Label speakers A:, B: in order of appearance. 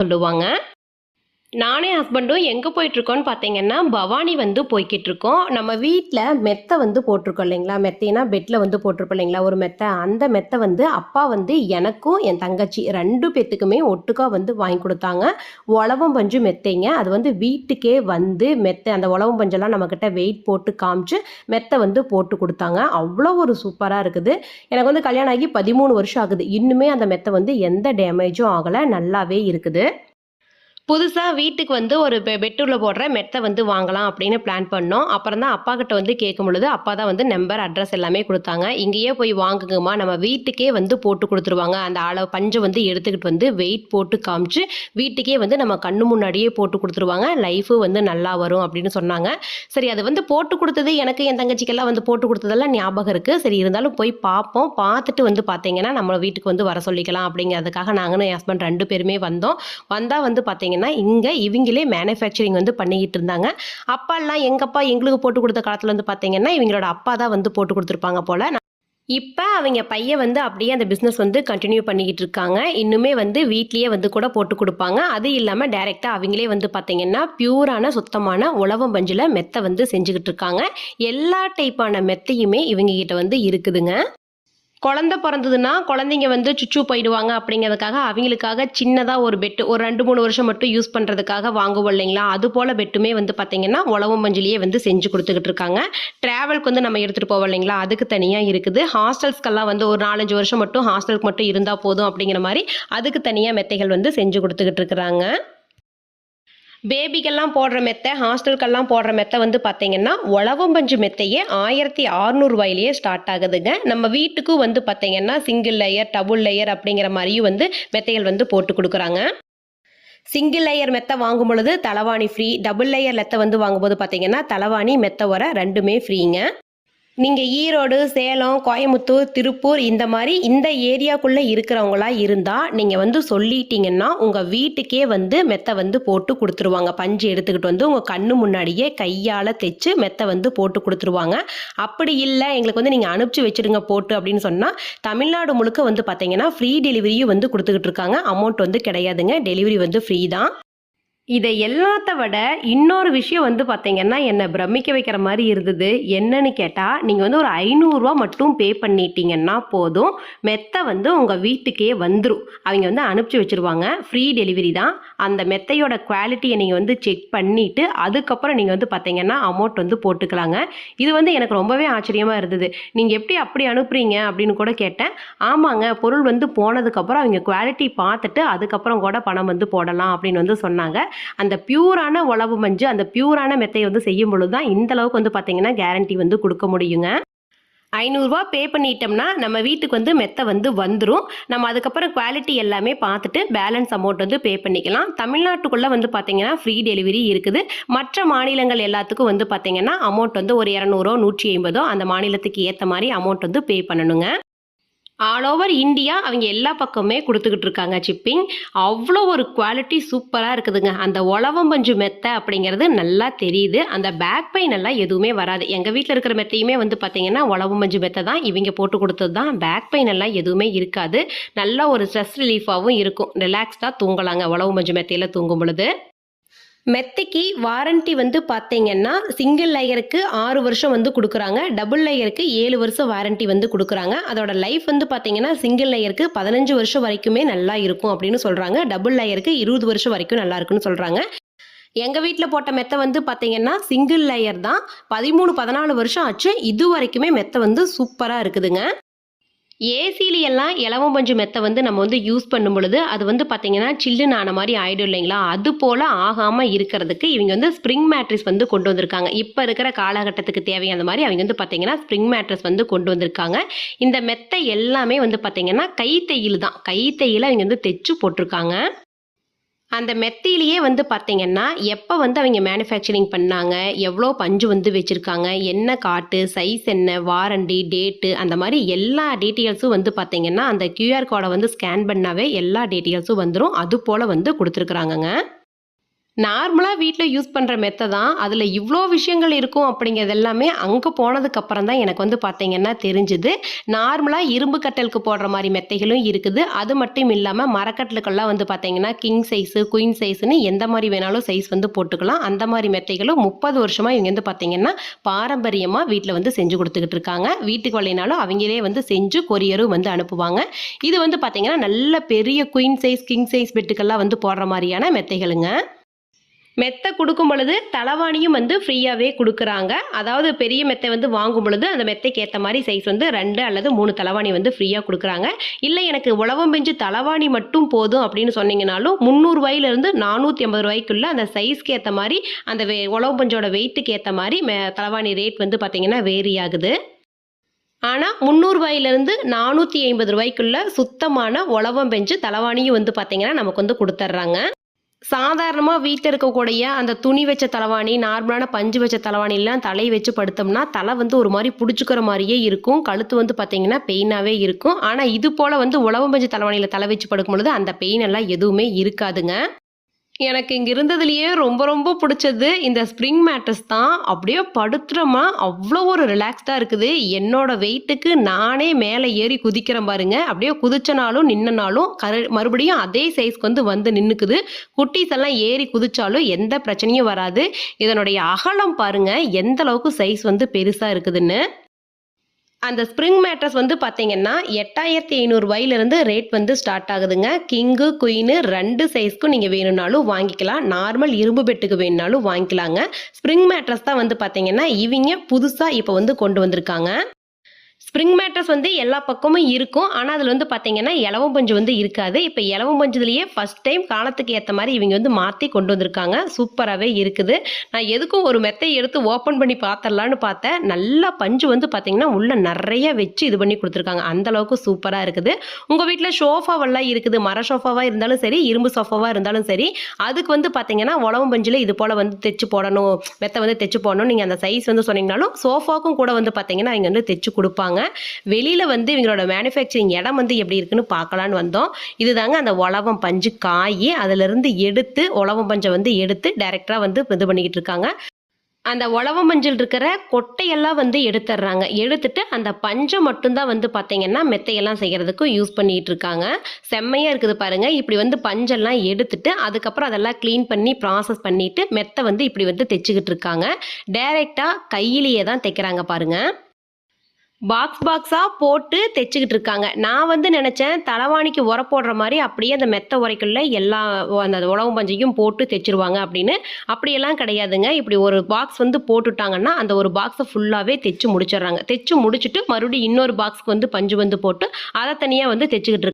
A: சொல்லுவாங்க. நானே ஹஸ்பண்டும் எங்கே போயிட்டுருக்கோன்னு பார்த்தீங்கன்னா பவானி வந்து போய்கிட்டு இருக்கோம் நம்ம வீட்டில் மெத்தை வந்து போட்டிருக்கோம் இல்லைங்களா? மெத்தைனா பெட்டில் வந்து போட்டிருப்போம் இல்லைங்களா? ஒரு மெத்தை. அந்த மெத்தை வந்து அப்பா வந்து எனக்கும் என் தங்கச்சி ரெண்டு பேத்துக்குமே ஒட்டுக்கா வந்து வாங்கி கொடுத்தாங்க. உழவம் பஞ்சு மெத்தைங்க. அது வந்து வீட்டுக்கே வந்து மெத்தை. அந்த உழவம் பஞ்செல்லாம் நம்மக்கிட்ட வெயிட் போட்டு காமிச்சு மெத்தை வந்து போட்டு கொடுத்தாங்க. அவ்வளோ ஒரு சூப்பராக இருக்குது. எனக்கு வந்து கல்யாணம் ஆகி பதிமூணு வருஷம் ஆகுது. இன்னுமே அந்த மெத்தை வந்து எந்த டேமேஜும் ஆகலை. நல்லாவே இருக்குது. புதுசாக வீட்டுக்கு வந்து ஒரு பெ போடுற மெத்தை வந்து வாங்கலாம் அப்படின்னு பிளான் பண்ணோம். அப்புறம் தான் அப்பா கிட்ட வந்து கேட்கும் பொழுது அப்பா தான் வந்து நம்பர் அட்ரஸ் எல்லாமே கொடுத்தாங்க. இங்கேயே போய் வாங்குங்கம்மா. நம்ம வீட்டுக்கே வந்து போட்டு கொடுத்துருவாங்க. அந்த அளவு பஞ்சை வந்து எடுத்துக்கிட்டு வந்து வெயிட் போட்டு காமிச்சு வீட்டுக்கே வந்து நம்ம கண்ணு முன்னாடியே போட்டு கொடுத்துருவாங்க. லைஃபு வந்து நல்லா வரும் அப்படின்னு சொன்னாங்க. சரி அது வந்து போட்டு கொடுத்தது எனக்கு என் தங்கச்சிக்கெல்லாம் வந்து போட்டு கொடுத்ததெல்லாம் ஞாபகம் இருக்குது சரி இருந்தாலும் போய் பார்ப்போம் பார்த்துட்டு வந்து பார்த்தீங்கன்னா நம்ம வீட்டுக்கு வந்து வர சொல்லிக்கலாம் அப்படிங்கிறதுக்காக நாங்களும் என் ஹஸ்பண்ட் ரெண்டு பேருமே வந்தோம். வந்தால் வந்து பார்த்தீங்கன்னா இங்கே இவங்களே மேனுஃபேக்சரிங் வந்து பண்ணிக்கிட்டு இருந்தாங்க. அப்பாலாம் எங்கப்பா எங்களுக்கு போட்டு கொடுத்த காலத்தில் வந்து பார்த்தீங்கன்னா இவங்களோட அப்பா தான் வந்து போட்டு கொடுத்துருப்பாங்க போல். இப்போ அவங்க பையன் வந்து அப்படியே அந்த பிஸ்னஸ் வந்து கண்டினியூ பண்ணிக்கிட்டு இருக்காங்க. இன்னுமே வந்து வீட்லேயே வந்து கூட போட்டு கொடுப்பாங்க. அது இல்லாமல் டைரெக்டாக அவங்களே வந்து பார்த்தீங்கன்னா பியூரான சுத்தமான உழவம் பஞ்சில் மெத்தை வந்து செஞ்சுக்கிட்டு இருக்காங்க. எல்லா டைப்பான மெத்தையுமே இவங்க கிட்ட வந்து இருக்குதுங்க. குழந்த பிறந்ததுன்னா குழந்தைங்க வந்து சுச்சு போயிடுவாங்க அப்படிங்கிறதுக்காக அவங்களுக்காக சின்னதாக ஒரு பெட்டு ஒரு ரெண்டு மூணு வருஷம் மட்டும் யூஸ் பண்ணுறதுக்காக வாங்குவோம் இல்லைங்களா? அது போல் பெட்டுமே வந்து பார்த்திங்கன்னா உழவு மஞ்சளியே வந்து செஞ்சு கொடுத்துக்கிட்டு இருக்காங்க. ட்ராவலுக்கு வந்து நம்ம எடுத்துகிட்டு போவோம் இல்லைங்களா? அதுக்கு தனியாக இருக்குது. ஹாஸ்டல்ஸ்க்கெல்லாம் வந்து ஒரு நாலஞ்சு வருஷம் மட்டும் ஹாஸ்டலுக்கு மட்டும் இருந்தால் போதும் அப்படிங்கிற மாதிரி அதுக்கு தனியாக மெத்தைகள் வந்து செஞ்சு கொடுத்துக்கிட்டு இருக்கிறாங்க. பேபிக்கெல்லாம் போடுற மெத்தை ஹாஸ்டலுக்கெல்லாம் போடுற மெத்தை வந்து பார்த்தீங்கன்னா உழவம்பஞ்சு மெத்தையே ஆயிரத்தி ஆறுநூறுவாயிலேயே ஸ்டார்ட் ஆகுதுங்க. நம்ம வீட்டுக்கும் வந்து பார்த்தீங்கன்னா சிங்கிள் லேயர் டபுள் லேயர் அப்படிங்கிற மாதிரியும் வந்து மெத்தைகள் வந்து போட்டு கொடுக்குறாங்க. சிங்கிள் லேயர் மெத்தை வாங்கும் பொழுது தலவாணி ஃப்ரீ டபுள் லேயர் மெத்தை வந்து வாங்கும்போது பார்த்தீங்கன்னா தலவாணி மெத்தை வர ரெண்டுமே ஃப்ரீங்க நீங்கள் ஈரோடு சேலம் கோயமுத்தூர் திருப்பூர் இந்த மாதிரி இந்த ஏரியாக்குள்ளே இருக்கிறவங்களா இருந்தால் நீங்கள் வந்து சொல்லிட்டீங்கன்னா உங்கள் வீட்டுக்கே வந்து மெத்தை வந்து போட்டு கொடுத்துருவாங்க. பஞ்சு எடுத்துக்கிட்டு வந்து உங்கள் கண்ணு முன்னாடியே கையால் தைச்சு மெத்தை வந்து போட்டு கொடுத்துருவாங்க. அப்படி இல்லை எங்களுக்கு வந்து நீங்கள் அனுப்பிச்சி வச்சுடுங்க போட்டு அப்படின்னு சொன்னால் தமிழ்நாடு முழுக்க வந்து பார்த்தீங்கன்னா ஃப்ரீ டெலிவரியும் வந்து கொடுத்துக்கிட்டு இருக்காங்க. அமௌண்ட் வந்து கிடையாதுங்க. டெலிவரி வந்து ஃப்ரீ தான். இதை எல்லாத்த விட இன்னொரு விஷயம் வந்து பார்த்தீங்கன்னா என்னை பிரமிக்க வைக்கிற மாதிரி இருந்தது. என்னன்னு கேட்டால் நீங்கள் வந்து ஒரு ஐநூறுரூவா மட்டும் பே பண்ணிட்டீங்கன்னா போதும். மெத்தை வந்து உங்கள் வீட்டுக்கே வந்துடும் அவங்க வந்து அனுப்பிச்சி வச்சுருவாங்க. ஃப்ரீ டெலிவரி தான். அந்த மெத்தையோட குவாலிட்டியை நீங்கள் வந்து செக் பண்ணிவிட்டு அதுக்கப்புறம் நீங்கள் வந்து பார்த்தீங்கன்னா அமௌண்ட் வந்து போட்டுக்கலாங்க. இது வந்து எனக்கு ரொம்பவே ஆச்சரியமாக இருந்தது. நீங்கள் எப்படி அப்படி அனுப்புறீங்க அப்படின்னு கூட கேட்டேன். ஆமாங்க பொருள் வந்து போனதுக்கப்புறம் அவங்க குவாலிட்டி பார்த்துட்டு அதுக்கப்புறம் கூட பணம் வந்து போடலாம் அப்படின்னு வந்து சொன்னாங்க. அந்த பியூரான உழவு மஞ்சு அந்த பியூரான மெத்தையை வந்து செய்யும் பொழுது தான் இந்த அளவுக்கு வந்து பார்த்தீங்கன்னா கேரண்டி வந்து கொடுக்க முடியுங்க. ஐநூறுரூவா பே பண்ணிட்டோம்னா நம்ம வீட்டுக்கு வந்து மெத்தை வந்து வந்துடும் நம்ம அதுக்கப்புறம் குவாலிட்டி எல்லாமே பார்த்துட்டு பேலன்ஸ் அமௌண்ட் வந்து பே பண்ணிக்கலாம். தமிழ்நாட்டுக்குள்ளே வந்து பார்த்தீங்கன்னா ஃப்ரீ டெலிவரி இருக்குது. மற்ற மாநிலங்கள் எல்லாத்துக்கும் வந்து பார்த்தீங்கன்னா அமௌண்ட் வந்து ஒரு இரநூறோ நூற்றி ஐம்பதோ அந்த மாநிலத்துக்கு ஏற்ற மாதிரி அமௌண்ட் வந்து பே பண்ணணுங்க. ஆல் ஓவர் இந்தியா அவங்க எல்லா பக்கமே கொடுத்துக்கிட்டு இருக்காங்க சிப்பிங். அவ்வளோ ஒரு குவாலிட்டி சூப்பராக இருக்குதுங்க. அந்த உழவம் பஞ்சு மெத்தை அப்படிங்கிறது நல்லா தெரியுது. அந்த பேக் பெயின் எல்லாம் எதுவுமே வராது. எங்கள் வீட்டில் இருக்கிற மெத்தையுமே வந்து பார்த்தீங்கன்னா உழவம் பஞ்சு மெத்தை தான் இவங்க போட்டு கொடுத்தது தான். பேக் பெயின் எல்லாம் எதுவுமே இருக்காது. நல்ல ஒரு ஸ்ட்ரெஸ் ரிலீஃபாகவும் இருக்கும். ரிலாக்ஸ்டாக தூங்கலாங்க உழவு மஞ்சு மெத்தையில் தூங்கும் பொழுது. மெத்தைக்கு வாரண்டி வந்து பார்த்தீங்கன்னா சிங்கிள் லேயருக்கு ஆறு வருஷம் வந்து கொடுக்குறாங்க. டபுள் லேயருக்கு ஏழு வருஷம் வாரண்டி வந்து கொடுக்குறாங்க. அதோட லைஃப் வந்து பார்த்தீங்கன்னா சிங்கிள் லேயருக்கு பதினஞ்சு வருஷம் வரைக்குமே நல்லா இருக்கும் அப்படின்னு சொல்கிறாங்க டபுள் லேயருக்கு இருபது வருஷம் வரைக்கும் நல்லா இருக்குன்னு சொல்கிறாங்க எங்கள் வீட்டில் போட்ட மெத்தை வந்து பார்த்தீங்கன்னா சிங்கிள் லேயர் தான். பதிமூணு பதினாலு வருஷம் ஆச்சு. இது வரைக்குமே மெத்தை வந்து சூப்பராக இருக்குதுங்க. ஏசில எல்லாம் இலவம் பஞ்சு மெத்தை வந்து நம்ம வந்து யூஸ் பண்ணும் பொழுது அது வந்து பார்த்தீங்கன்னா சில்லுன்னு ஆன மாதிரி ஆகிடும் இல்லைங்களா? அது போல் ஆகாமல் இருக்கிறதுக்கு இவங்க வந்து ஸ்ப்ரிங் மேட்ரிஸ் வந்து கொண்டு வந்திருக்காங்க. இப்போ இருக்கிற காலகட்டத்துக்கு தேவையான மாதிரி அவங்க வந்து பார்த்தீங்கன்னா ஸ்ப்ரிங் மேட்ரஸ் வந்து கொண்டு வந்திருக்காங்க. இந்த மெத்தை எல்லாமே வந்து பார்த்தீங்கன்னா கைத்தையில் தான் கைத்தையில் அவங்க வந்து தைச்சு போட்டிருக்காங்க. அந்த மெத்திலேயே வந்து பார்த்தீங்கன்னா எப்போ வந்து அவங்க மேனுஃபேக்சரிங் பண்ணாங்க எவ்வளோ பஞ்சு வந்து வச்சுருக்காங்க என்ன காட்டு சைஸ் என்ன வாரண்டி டேட்டு அந்த மாதிரி எல்லா டீட்டெயில்ஸும் வந்து பார்த்தீங்கன்னா அந்த கியூஆர் கோடை வந்து ஸ்கேன் பண்ணாவே எல்லா டீட்டெயில்ஸும் வந்துடும் அது போல் வந்து கொடுத்துருக்குறாங்கங்க. நார்மலாக வீட்டில் யூஸ் பண்ணுற மெத்தை தான். அதில் இவ்வளோ விஷயங்கள் இருக்கும் அப்படிங்கிறது எல்லாமே அங்கே போனதுக்கப்புறம் தான் எனக்கு வந்து பார்த்தீங்கன்னா தெரிஞ்சுது. நார்மலாக இரும்பு கட்டலுக்கு போடுற மாதிரி மெத்தைகளும் இருக்குது. அது மட்டும் இல்லாமல் மரக்கட்டலுக்கெல்லாம் வந்து பார்த்தீங்கன்னா, கிங் சைஸு, குயின் சைஸுன்னு எந்த மாதிரி வேணாலும் சைஸ் வந்து போட்டுக்கலாம். அந்த மாதிரி மெத்தைகளும் முப்பது வருஷமாக இவங்க வந்து பார்த்தீங்கன்னா, பாரம்பரியமாக வீட்டில் வந்து செஞ்சு கொடுத்துக்கிட்டு இருக்காங்க. வீட்டுக்கு வரலைனாலும் அவங்களே வந்து செஞ்சு கொரியரும் வந்து அனுப்புவாங்க. இது வந்து பார்த்தீங்கன்னா, நல்ல பெரிய குயின் சைஸ், கிங் சைஸ் பெட்டுக்கெல்லாம் வந்து போடுற மாதிரியான மெத்தைகளுங்க. மெத்த கொடுக்கும் பொழுது தலவாணியும் வந்து ஃப்ரீயாகவே கொடுக்குறாங்க அதாவது பெரிய மெத்தை வந்து வாங்கும் பொழுது, அந்த மெத்தைக்கு ஏற்ற மாதிரி சைஸ் வந்து ரெண்டு அல்லது மூணு தலவாணி வந்து ஃப்ரீயாக கொடுக்குறாங்க இல்லை எனக்கு உலவம் பெஞ்சு தலவாணி மட்டும் போதும் அப்படின்னு சொன்னீங்கனாலும், ரூ. 300லிருந்து ரூ. 450க்குள்ள அந்த சைஸ்க்கு ஏற்ற மாதிரி அந்த வெ உழவம் பெஞ்சோட வெயிட்டுக்கு ஏற்ற மாதிரி மெ தலவாணி ரேட் வந்து பார்த்தீங்கன்னா, வேரி ஆகுது. ஆனால் ரூ. 300லிருந்து ரூ. 450க்குள்ள சுத்தமான உழவம் பெஞ்சு தலவாணியும் வந்து பார்த்தீங்கன்னா, நமக்கு வந்து கொடுத்துட்றாங்க சாதாரணமாக வீட்டில் இருக்கக்கூடிய அந்த துணி வச்ச தலவாணி, நார்மலான பஞ்சு வச்ச தலவாணிலாம் தலை வச்சு படுத்தோம்னா, தலை வந்து ஒரு மாதிரி பிடிச்சிக்கிற மாதிரியே இருக்கும். கழுத்து வந்து பார்த்தீங்கன்னா, பெயினாகவே இருக்கும். ஆனால் இது போல் வந்து உழவு பஞ்சு தலைவாணியில் தலை வச்சு படுக்கும் பொழுது, அந்த பெயின் எல்லாம் எதுவுமே இருக்காதுங்க. எனக்கு இங்கே இருந்ததுலேயே ரொம்ப ரொம்ப பிடிச்சது இந்த ஸ்ப்ரிங் மேட்ரஸ் தான். அப்படியே படுத்துறோமா, அவ்வளோ ஒரு ரிலாக்ஸ்டாக இருக்குது. என்னோட வெயிட்டுக்கு நானே மேலே ஏறி குதிக்கிறேன் பாருங்க. அப்படியே குதிச்சனாலும், நின்னனாலும் கரு மறுபடியும் அதே சைஸ்க்கு வந்து வந்து நின்றுக்குது குட்டீஸ் எல்லாம் ஏறி குதிச்சாலும் எந்த பிரச்சனையும் வராது. இதனுடைய அகலம் பாருங்க, எந்த அளவுக்கு சைஸ் வந்து பெருசாக இருக்குதுன்னு. அந்த ஸ்ப்ரிங் மேட்ரஸ் வந்து பார்த்தீங்கன்னா, எட்டாயிரத்தி 8500லிருந்து ரேட் வந்து ஸ்டார்ட் ஆகுதுங்க. கிங்கு, குயினு ரெண்டு சைஸ்க்கும் நீங்கள் வேணும்னாலும் வாங்கிக்கலாம். நார்மல் இரும்பு பெட்டுக்கு வேணும்னாலும் வாங்கிக்கலாங்க. ஸ்ப்ரிங் மேட்ரஸ் தான் வந்து பார்த்தீங்கன்னா, இவங்க புதுசாக இப்போ வந்து கொண்டு வந்திருக்காங்க. ஸ்ப்ரிங் மேட்ரஸ் வந்து எல்லா பக்கமும் இருக்கும். ஆனால் அதில் வந்து பார்த்தீங்கன்னா, இலவம் பஞ்சு வந்து இருக்காது. இப்போ இலவம் பஞ்சுலேயே ஃபஸ்ட் டைம் காலத்துக்கு ஏற்ற மாதிரி இவங்க வந்து மாற்றி கொண்டு வந்திருக்காங்க. சூப்பராகவே இருக்குது. நான் எதுக்கும் ஒரு மெத்தை எடுத்து ஓப்பன் பண்ணி பாத்துரலான்னு பார்த்தேன். நல்லா பஞ்சு வந்து பார்த்தீங்கன்னா, உள்ள நிறைய வச்சு இது பண்ணி கொடுத்துருக்காங்க அந்தளவுக்கு சூப்பராக இருக்குது. உங்கள் வீட்டில் ஷோஃபாவெல்லாம் இருக்குது. மர ஷோஃபாவாக இருந்தாலும் சரி, இரும்பு சோஃபாவாக இருந்தாலும் சரி, அதுக்கு வந்து பார்த்தீங்கன்னா, உலவம் பஞ்சில் இது போல் வந்து தைச்சு போடணும், மெத்தை வந்து தைச்சு போடணும். நீங்கள் அந்த சைஸ் வந்து சொன்னீங்கனாலும், சோஃபாவுக்கும் கூட வந்து பார்த்தீங்கன்னா, இங்கே வந்து தைச்சு கொடுப்பாங்க வெளியில் வந்து இவங்களோட மேனுஃபேக்சரிங் இடம் வந்து எப்படி இருக்குன்னு பார்க்கலான்னு வந்தோம். இதுதாங்க அந்த உலவம் பஞ்சு காயி. அதிலிருந்து எடுத்து உலவம் பஞ்சை வந்து எடுத்து டைரெக்டாக வந்து இது பண்ணிக்கிட்டு இருக்காங்க. அந்த உலவம் பஞ்சில் இருக்கிற கொட்டையெல்லாம் வந்து எடுத்துடுறாங்க எடுத்துட்டு அந்த பஞ்சம் மட்டும்தான் வந்து பார்த்தீங்கன்னா, மெத்தையெல்லாம் செய்கிறதுக்கும் யூஸ் பண்ணிகிட்டு இருக்காங்க. செம்மையாக இருக்குது பாருங்கள் இப்படி வந்து பஞ்செல்லாம் எடுத்துட்டு, அதுக்கப்புறம் அதெல்லாம் க்ளீன் பண்ணி ப்ராசஸ் பண்ணிவிட்டு மெத்தை வந்து இப்படி வந்து தைச்சிக்கிட்டு இருக்காங்க. டைரெக்டாக கையிலேயே தான் தைக்கிறாங்க பாருங்கள் பாக்ஸ் பாக்ஸாக போட்டு தைச்சிக்கிட்டு இருக்காங்க. நான் வந்து நினச்சேன் தலவாணிக்கு உர போடுற மாதிரி அப்படியே அந்த மெத்த உரைக்குள்ள எல்லா அந்த உழவு பஞ்சையும் போட்டு தைச்சிருவாங்க அப்படின்னு. அப்படியெல்லாம் கிடையாதுங்க. இப்படி ஒரு பாக்ஸ் வந்து போட்டுட்டாங்கன்னா, அந்த ஒரு பாக்ஸை ஃபுல்லாகவே தைச்சு முடிச்சிடுறாங்க தைச்சு முடிச்சுட்டு, மறுபடியும் இன்னொரு பாக்ஸ்க்கு வந்து பஞ்சு வந்து போட்டு, அதை தனியாக வந்து தைச்சிக்கிட்டு